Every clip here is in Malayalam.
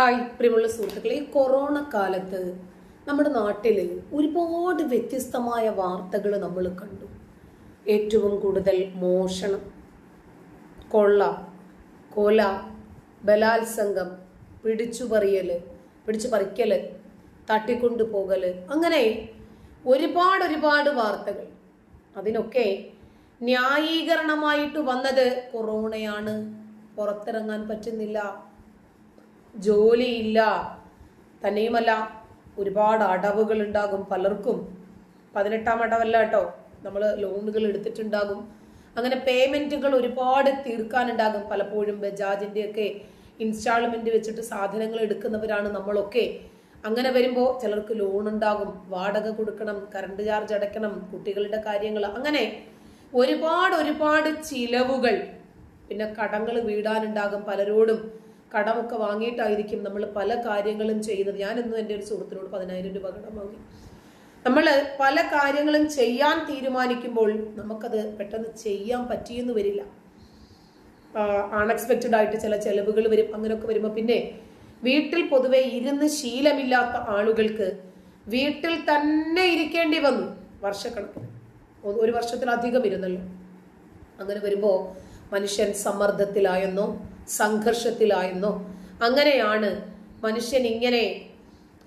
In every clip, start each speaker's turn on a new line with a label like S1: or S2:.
S1: ഹായ് പ്രിയമുള്ള സുഹൃത്തുക്കളെ. ഈ കൊറോണ കാലത്ത് നമ്മുടെ നാട്ടിൽ ഒരുപാട് വ്യത്യസ്തമായ വാർത്തകൾ നമ്മൾ കണ്ടു. ഏറ്റവും കൂടുതൽ മോഷണം കൊള്ള കൊല ബലാത്സംഗം പിടിച്ചുപറിയൽ പിടിച്ചു പറിക്കൽ തട്ടിക്കൊണ്ടു പോകൽ അങ്ങനെ ഒരുപാട് ഒരുപാട് വാർത്തകൾ. അതിനൊക്കെ ന്യായീകരണമായിട്ട് വന്നത് കൊറോണയാണ്. പുറത്തിറങ്ങാൻ പറ്റുന്നില്ല. ജോലിയില്ല. തന്നെയുമല്ല ഒരുപാട് അടവുകൾ ഉണ്ടാകും പലർക്കും. പതിനെട്ടാം അടവല്ല കേട്ടോ. നമ്മൾ ലോണുകൾ എടുത്തിട്ടുണ്ടാകും. അങ്ങനെ പേയ്മെന്റുകൾ ഒരുപാട് തീർക്കാനുണ്ടാകും. പലപ്പോഴും ബജാജിന്റെ ഒക്കെ ഇൻസ്റ്റാൾമെന്റ് വെച്ചിട്ട് സാധനങ്ങൾ എടുക്കുന്നവരാണ് നമ്മളൊക്കെ. അങ്ങനെ വരുമ്പോൾ ചിലർക്ക് ലോൺ ഉണ്ടാകും. വാടക കൊടുക്കണം കറണ്ട് ചാർജ് അടയ്ക്കണം കുട്ടികളുടെ കാര്യങ്ങൾ. അങ്ങനെ ഒരുപാട് ഒരുപാട് ചിലവുകൾ. പിന്നെ കടങ്ങൾ വീടാനുണ്ടാകും പലരോടും. കടമൊക്കെ വാങ്ങിയിട്ടായിരിക്കും നമ്മൾ പല കാര്യങ്ങളും ചെയ്യുന്നത്. ഞാനിന്നും എന്റെ ഒരു സുഹൃത്തിനോട് പതിനായിരം രൂപ കടം വാങ്ങി. നമ്മൾ പല കാര്യങ്ങളും ചെയ്യാൻ തീരുമാനിക്കുമ്പോൾ നമുക്കത് പെട്ടെന്ന് ചെയ്യാൻ പറ്റിയെന്ന് വരില്ല. അൺഎക്സ്പെക്റ്റഡ് ആയിട്ട് ചില ചെലവുകൾ വരും അങ്ങനെയൊക്കെ വരുമ്പോൾ പിന്നെ വീട്ടിൽ പൊതുവെ ഇരുന്ന് ശീലമില്ലാത്ത ആളുകൾക്ക് വീട്ടിൽ തന്നെ ഇരിക്കേണ്ടി വന്നു. വർഷക്കണക്കിന്. ഒരു വർഷത്തിലധികം ഇരുന്നല്ലോ. അങ്ങനെ വരുമ്പോൾ മനുഷ്യൻ സമ്മർദ്ദത്തിലായെന്നോ സംഘർഷത്തിലായെന്നോ. അങ്ങനെയാണ് മനുഷ്യൻ ഇങ്ങനെ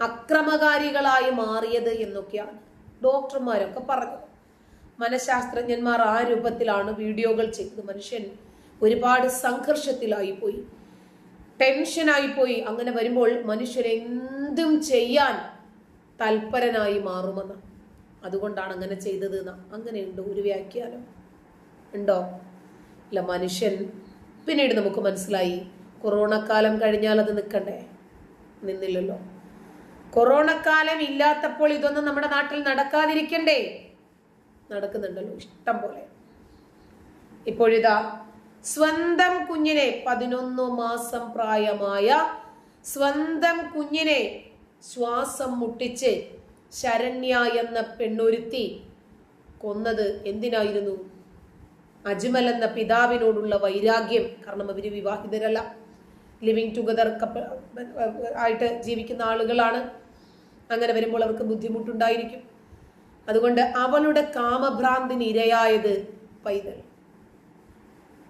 S1: അക്രമകാരികളായി മാറിയത് എന്നൊക്കെയാണ് ഡോക്ടർമാരൊക്കെ പറഞ്ഞു മനഃശാസ്ത്രജ്ഞന്മാർ ആ രൂപത്തിലാണ് വീഡിയോകൾ ചെയ്തത്. മനുഷ്യൻ ഒരുപാട് സംഘർഷത്തിലായി പോയി. ടെൻഷനായി പോയി. അങ്ങനെ വരുമ്പോൾ മനുഷ്യൻ എന്തും ചെയ്യാൻ തൽപരനായി മാറുമെന്ന് അതുകൊണ്ടാണ് അങ്ങനെ ചെയ്തത് എന്ന് അങ്ങനെയുണ്ട് ഒരു വ്യാഖ്യാനം. ഉണ്ടോ? ഇല്ല മനുഷ്യൻ. പിന്നീട് നമുക്ക് മനസ്സിലായി കൊറോണ കാലം കഴിഞ്ഞാൽ അത് നിൽക്കണ്ടേ? നിന്നില്ലല്ലോ. കൊറോണ കാലം ഇല്ലാത്തപ്പോൾ ഇതൊന്നും നമ്മുടെ നാട്ടിൽ നടക്കാതിരിക്കണ്ടേ? നടക്കുന്നുണ്ടല്ലോ ഇഷ്ടം പോലെ. ഇപ്പോഴിതാ സ്വന്തം കുഞ്ഞിനെ പതിനൊന്ന് മാസം പ്രായമായ സ്വന്തം കുഞ്ഞിനെ ശ്വാസം മുട്ടിച്ച് ശരണ്യ എന്ന പെണ്ണൊരുത്തി കൊന്നത് എന്തിനായിരുന്നു? അജ്മൽ എന്ന പിതാവിനോടുള്ള വൈരാഗ്യം കാരണം അവർ വിവാഹിതരല്ല. ലിവിങ് ടുഗദർ കപ്പ് ആയിട്ട് ജീവിക്കുന്ന ആളുകളാണ്. അങ്ങനെ വരുമ്പോൾ അവർക്ക് ബുദ്ധിമുട്ടുണ്ടായിരിക്കും. അതുകൊണ്ട് അവളുടെ കാമഭ്രാന്തിന് ഇരയായത് പൈതൽ.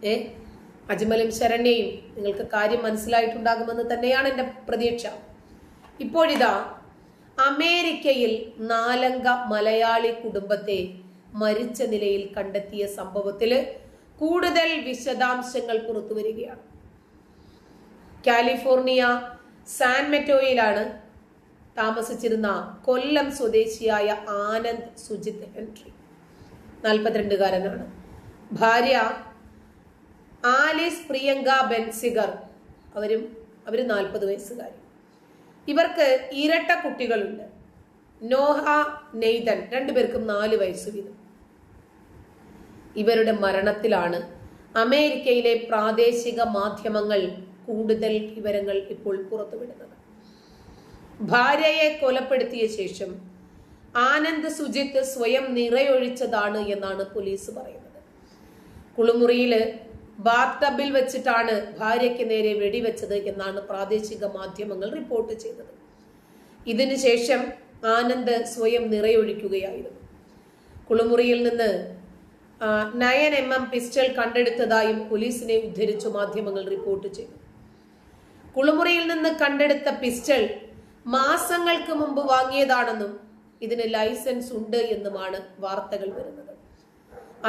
S1: ഏ? അജ്മലും ശരണ്യയും നിങ്ങൾക്ക് കാര്യം മനസ്സിലായിട്ടുണ്ടാകുമെന്ന് തന്നെയാണ് എന്റെ പ്രതീക്ഷ. ഇപ്പോഴിതാ അമേരിക്കയിൽ നാലംഗ മലയാളി കുടുംബത്തെ മരിച്ച നിലയിൽ കണ്ടെത്തിയ സംഭവത്തിൽ കൂടുതൽ വിശദാംശങ്ങൾ പുറത്തു വരികയാണ് കാലിഫോർണിയ സാൻ മെറ്റോയിലാണ് താമസിച്ചിരുന്ന കൊല്ലം സ്വദേശിയായ ആനന്ദ് സുജിത് ഹെൻട്രി നാൽപ്പത്തിരണ്ടുകാരനാണ്. ഭാര്യ ആലിസ് പ്രിയങ്ക ബെൻസിഗർ അവരും അവർ നാൽപ്പത് വയസ്സുകാരി. ഇവർക്ക് ഇരട്ട കുട്ടികളുണ്ട്. നോഹ നെയ്തൻ രണ്ടുപേർക്കും നാല് വയസ്സ് വീതം. ഇവരുടെ മരണത്തിലാണ് അമേരിക്കയിലെ പ്രാദേശിക മാധ്യമങ്ങൾ കൂടുതൽ വിവരങ്ങൾ ഇപ്പോൾ പുറത്തുവിടുന്നത്. ഭാര്യയെ കൊലപ്പെടുത്തിയ ശേഷം ആനന്ദ് സുജിത്ത് സ്വയം നിറയൊഴിച്ചതാണ് എന്നാണ് പോലീസ് പറയുന്നത്. കുളിമുറിയിൽ ബാത്തബിൽ വെച്ചിട്ടാണ് ഭാര്യയ്ക്ക് നേരെ വെടിവെച്ചത് എന്നാണ് പ്രാദേശിക മാധ്യമങ്ങൾ റിപ്പോർട്ട് ചെയ്തത്. ഇതിനുശേഷം ആനന്ദ് സ്വയം നിറയൊഴിക്കുകയായിരുന്നു. കുളിമുറിയിൽ നിന്ന് നയൻ എം എം പിസ്റ്റൾ കണ്ടെടുത്തതായും പോലീസിനെ ഉദ്ധരിച്ചു മാധ്യമങ്ങൾ റിപ്പോർട്ട് ചെയ്തു. കുളിമുറിയിൽ നിന്ന് കണ്ടെടുത്ത പിസ്റ്റൾ മാസങ്ങൾക്ക് മുമ്പ് വാങ്ങിയതാണെന്നും ഇതിന് ലൈസൻസ് ഉണ്ട് എന്നുമാണ് വാർത്തകൾ വരുന്നത്.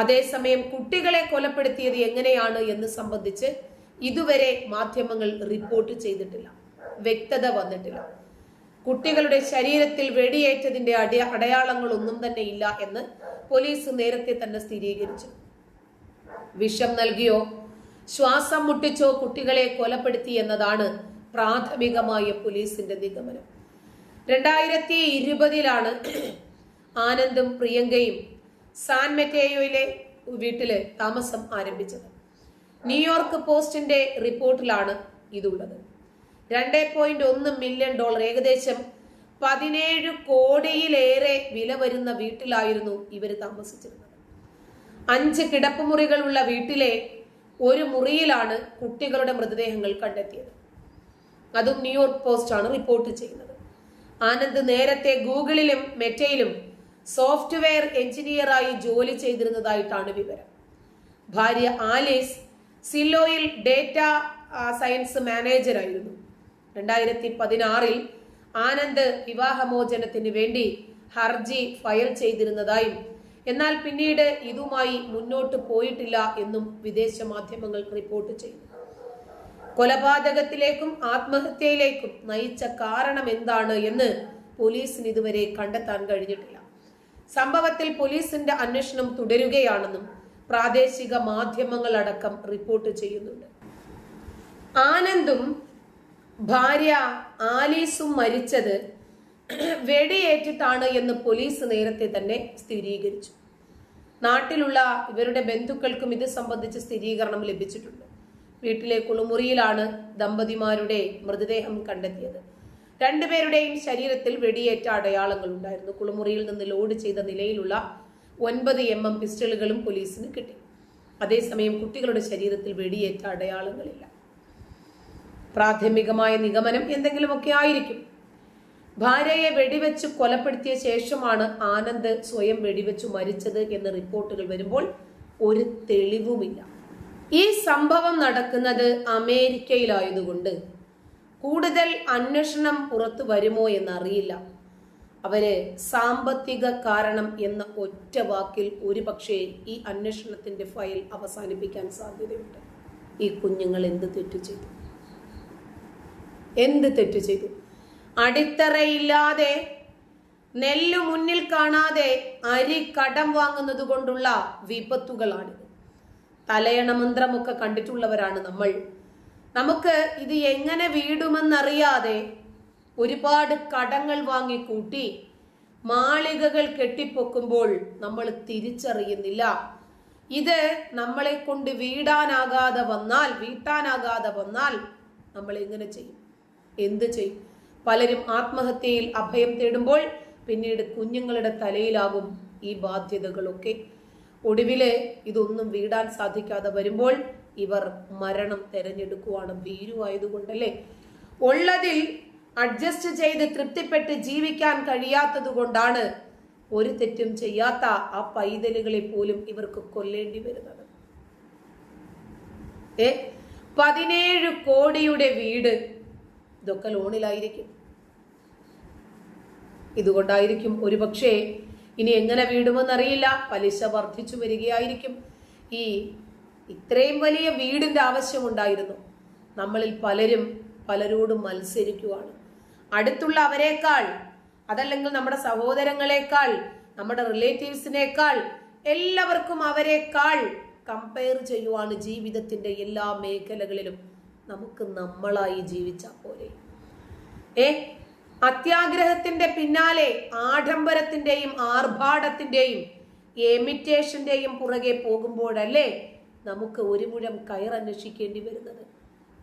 S1: അതേസമയം കുട്ടികളെ കൊലപ്പെടുത്തിയത് എങ്ങനെയാണ് എന്ന് സംബന്ധിച്ച് ഇതുവരെ മാധ്യമങ്ങൾ റിപ്പോർട്ട് ചെയ്തിട്ടില്ല. വ്യക്തത വന്നിട്ടില്ല. കുട്ടികളുടെ ശരീരത്തിൽ വെടിയേറ്റതിന്റെ അടയാളങ്ങൾ ഒന്നും തന്നെ ഇല്ല എന്ന് പോലീസ് നേരത്തെ തന്നെ സ്ഥിരീകരിച്ചു. വിഷം നൽകിയോ? ശ്വാസം മുട്ടിച്ചോ കുട്ടികളെ കൊലപ്പെടുത്തി എന്നതാണ് പ്രാഥമികമായ പോലീസിന്റെ നിഗമനം. രണ്ടായിരത്തി ഇരുപതിലാണ് ആനന്ദും പ്രിയങ്കയും സാൻ മെറ്റേയോയിലെ വീട്ടിൽ താമസം ആരംഭിച്ചത്. ന്യൂയോർക്ക് പോസ്റ്റിന്റെ റിപ്പോർട്ടിലാണ് ഇതുള്ളത്. രണ്ട് പോയിന്റ് ഒന്ന് മില്യൺ ഡോളർ ഏകദേശം പതിനേഴ് കോടിയിലേറെ വില വരുന്ന വീട്ടിലായിരുന്നു ഇവർ താമസിച്ചിരുന്നത്. അഞ്ച് കിടപ്പുമുറികളുള്ള വീട്ടിലെ ഒരു മുറിയിലാണ് കുട്ടികളുടെ മൃതദേഹങ്ങൾ കണ്ടെത്തിയത്. അതും ന്യൂയോർക്ക് പോസ്റ്റ് ആണ് റിപ്പോർട്ട് ചെയ്യുന്നത്. ആനന്ദ് നേരത്തെ ഗൂഗിളിലും മെറ്റയിലും സോഫ്റ്റ്വെയർ എഞ്ചിനീയറായി ജോലി ചെയ്തിരുന്നതായിട്ടാണ് വിവരം. ഭാര്യ ആലീസ് സില്ലോയിൽ ഡേറ്റ സയൻസ് മാനേജറായിരുന്നു രണ്ടായിരത്തി പതിനാറിൽ ആനന്ദ് വിവാഹമോചനത്തിന് വേണ്ടി ഹർജി ഫയൽ ചെയ്തിരുന്നതായും എന്നാൽ പിന്നീട് ഇതുമായി മുന്നോട്ട് പോയിട്ടില്ല എന്നും വിദേശ മാധ്യമങ്ങൾ റിപ്പോർട്ട് ചെയ്തു കൊലപാതകത്തിലേക്കും ആത്മഹത്യയിലേക്കും നയിച്ച കാരണം എന്താണ് എന്ന് പോലീസിന് ഇതുവരെ കണ്ടെത്താൻ കഴിഞ്ഞിട്ടില്ല. സംഭവത്തിൽ പോലീസിന്റെ അന്വേഷണം തുടരുകയാണെന്നും പ്രാദേശിക മാധ്യമങ്ങൾ അടക്കം റിപ്പോർട്ട് ചെയ്യുന്നുണ്ട്. ആനന്ദും ഭാര്യ ആലീസും മരിച്ചത് വെടിയേറ്റിട്ടാണ് എന്ന് പോലീസ് നേരത്തെ തന്നെ സ്ഥിരീകരിച്ചു. നാട്ടിലുള്ള ഇവരുടെ ബന്ധുക്കൾക്കും ഇത് സംബന്ധിച്ച് സ്ഥിരീകരണം ലഭിച്ചിട്ടുണ്ട്. വീട്ടിലെ കുളിമുറിയിലാണ് ദമ്പതിമാരുടെ മൃതദേഹം കണ്ടെത്തിയത്. രണ്ടുപേരുടെയും ശരീരത്തിൽ വെടിയേറ്റ അടയാളങ്ങൾ ഉണ്ടായിരുന്നു. കുളിമുറിയിൽ നിന്ന് ലോഡ് ചെയ്ത നിലയിലുള്ള ഒൻപത് എം എം പിസ്റ്റളുകളും പോലീസിന് കിട്ടി. അതേസമയം കുട്ടികളുടെ ശരീരത്തിൽ വെടിയേറ്റ അടയാളങ്ങളില്ല. പ്രാഥമികമായ നിഗമനം എന്തെങ്കിലുമൊക്കെ ആയിരിക്കും. ഭാര്യയെ വെടിവെച്ച് കൊലപ്പെടുത്തിയ ശേഷമാണ് ആനന്ദ് സ്വയം വെടിവെച്ചു മരിച്ചത് എന്ന റിപ്പോർട്ടുകൾ വരുമ്പോൾ ഒരു തെളിവുമില്ല. ഈ സംഭവം നടക്കുന്നത് അമേരിക്കയിലായതുകൊണ്ട്. കൂടുതൽ അന്വേഷണം പുറത്തു വരുമോ എന്നറിയില്ല. അവർ സാമ്പത്തിക കാരണം എന്ന ഒറ്റ വാക്കിൽ ഒരുപക്ഷെ ഈ അന്വേഷണത്തിന്റെ ഫയൽ അവസാനിപ്പിക്കാൻ സാധ്യതയുണ്ട്. ഈ കുഞ്ഞുങ്ങൾ എന്ത് തെറ്റു ചെയ്തു? എന്ത് തെറ്റ് ചെയ്തു? അടിത്തറയില്ലാതെ നെല്ല് മുന്നിൽ കാണാതെ അരി കടം വാങ്ങുന്നത് കൊണ്ടുള്ള വിപത്തുകളാണിത്. തലയണ മന്ത്രമൊക്കെ കണ്ടിട്ടുള്ളവരാണ് നമ്മൾ. നമുക്ക് ഇത് എങ്ങനെ വീടുമെന്നറിയാതെ ഒരുപാട് കടങ്ങൾ വാങ്ങിക്കൂട്ടി മാളികകൾ കെട്ടിപ്പൊക്കുമ്പോൾ നമ്മൾ തിരിച്ചറിയുന്നില്ല. ഇത് നമ്മളെ കൊണ്ട് വീടാനാകാതെ വന്നാൽ വീട്ടാനാകാതെ വന്നാൽ നമ്മൾ എങ്ങനെ ചെയ്യും? എന്ത് ചെയ്യും? പലരും ആത്മഹത്യയിൽ അഭയം തേടുമ്പോൾ പിന്നീട് കുഞ്ഞുങ്ങളുടെ തലയിലാകും ഈ ബാധ്യതകളൊക്കെ. ഒടുവിൽ ഇതൊന്നും വീടാൻ സാധിക്കാതെ വരുമ്പോൾ ഇവർ മരണം തെരഞ്ഞെടുക്കുവാണ് ഭീരുവായതുകൊണ്ടല്ലേ? ഉള്ളതിൽ അഡ്ജസ്റ്റ് ചെയ്ത് തൃപ്തിപ്പെട്ട് ജീവിക്കാൻ കഴിയാത്തത് കൊണ്ടാണ് ഒരു തെറ്റും ചെയ്യാത്ത ആ പൈതലുകളെ പോലും ഇവർക്ക് കൊല്ലേണ്ടി വരുന്നത്. ഏ? പതിനേഴ് കോടിയുടെ വീട് ഇതൊക്കെ ലോണിലായിരിക്കും. ഇതുകൊണ്ടായിരിക്കും ഒരുപക്ഷെ ഇനി എങ്ങനെ വീടുമെന്നറിയില്ല. പലിശ വർദ്ധിച്ചു വരികയായിരിക്കും. ഈ ഇത്രയും വലിയ വീടിന്റെ ആവശ്യമുണ്ടായിരുന്നു. നമ്മളിൽ പലരും പലരോടും മത്സരിക്കുവാണ്. അടുത്തുള്ള അവരെക്കാൾ അതല്ലെങ്കിൽ നമ്മുടെ സഹോദരങ്ങളെക്കാൾ നമ്മുടെ റിലേറ്റീവ്സിനേക്കാൾ എല്ലാവർക്കും അവരെക്കാൾ കമ്പയർ ചെയ്യുവാണ് ജീവിതത്തിന്റെ എല്ലാ മേഖലകളിലും. നമുക്ക് നമ്മളായി ജീവിച്ചാൽ പോലെ ഏ? അത്യാഗ്രഹത്തിന്റെ പിന്നാലെ ആഡംബരത്തിന്റെയും ആർഭാടത്തിന്റെയും എമിറ്റേഷന്റെയും പുറകെ പോകുമ്പോഴല്ലേ നമുക്ക് ഒരു മുഴം കയറന്വേഷിക്കേണ്ടി വരുന്നത്?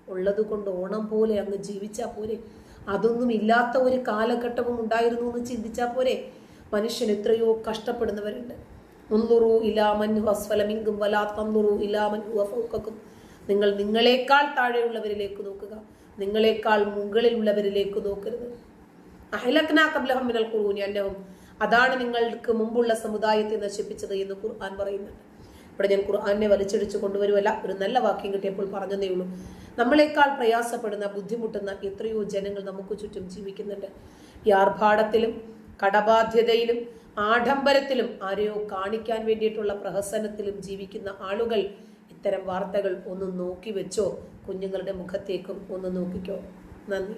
S1: ഉള്ളത് കൊണ്ട് ഓണം പോലെ അങ്ങ് ജീവിച്ചാൽ പോരെ. അതൊന്നും ഇല്ലാത്ത ഒരു കാലഘട്ടവും ഉണ്ടായിരുന്നു എന്ന് ചിന്തിച്ചാൽ പോരെ. മനുഷ്യൻ എത്രയോ കഷ്ടപ്പെടുന്നവരുണ്ട്. ഒന്നുറു ഇലാമൻ ഹസ്വലമിങ്കും വലാ തന്തുറു ഇലാമൻ ഫൗക്കും നിങ്ങൾ നിങ്ങളെക്കാൾ താഴെയുള്ളവരിലേക്ക് നോക്കുക. നിങ്ങളെക്കാൾ മുകളിലുള്ളവരിലേക്ക് നോക്കരുത്. അഹലക്നാ ഖബ്ലഹും മിനൽ ഖുറൂനി അന്നഹും. അതാണ് നിങ്ങൾക്ക് മുമ്പുള്ള സമുദായത്തെ നശിപ്പിച്ചത് എന്ന് ഖുർആൻ പറയുന്നുണ്ട്. ഇവിടെ ഞാൻ ഖുർആനെ വലിച്ചടിച്ച് കൊണ്ടുവരുമല്ല ഒരു നല്ല വാക്യം കിട്ടിയപ്പോൾ പറഞ്ഞതേ ഉള്ളൂ. നമ്മളെക്കാൾ പ്രയാസപ്പെടുന്ന ബുദ്ധിമുട്ടുന്ന എത്രയോ ജനങ്ങൾ നമുക്ക് ചുറ്റും ജീവിക്കുന്നുണ്ട്. ഈ ആർഭാടത്തിലും കടബാധ്യതയിലും ആഡംബരത്തിലും ആരെയോ കാണിക്കാൻ വേണ്ടിയിട്ടുള്ള പ്രഹസനത്തിലും ജീവിക്കുന്ന ആളുകൾ ഇത്തരം വാർത്തകൾ ഒന്ന് നോക്കി വെച്ചോ. കുഞ്ഞുങ്ങളുടെ മുഖത്തേക്കും ഒന്ന് നോക്കിക്കോ. നന്ദി.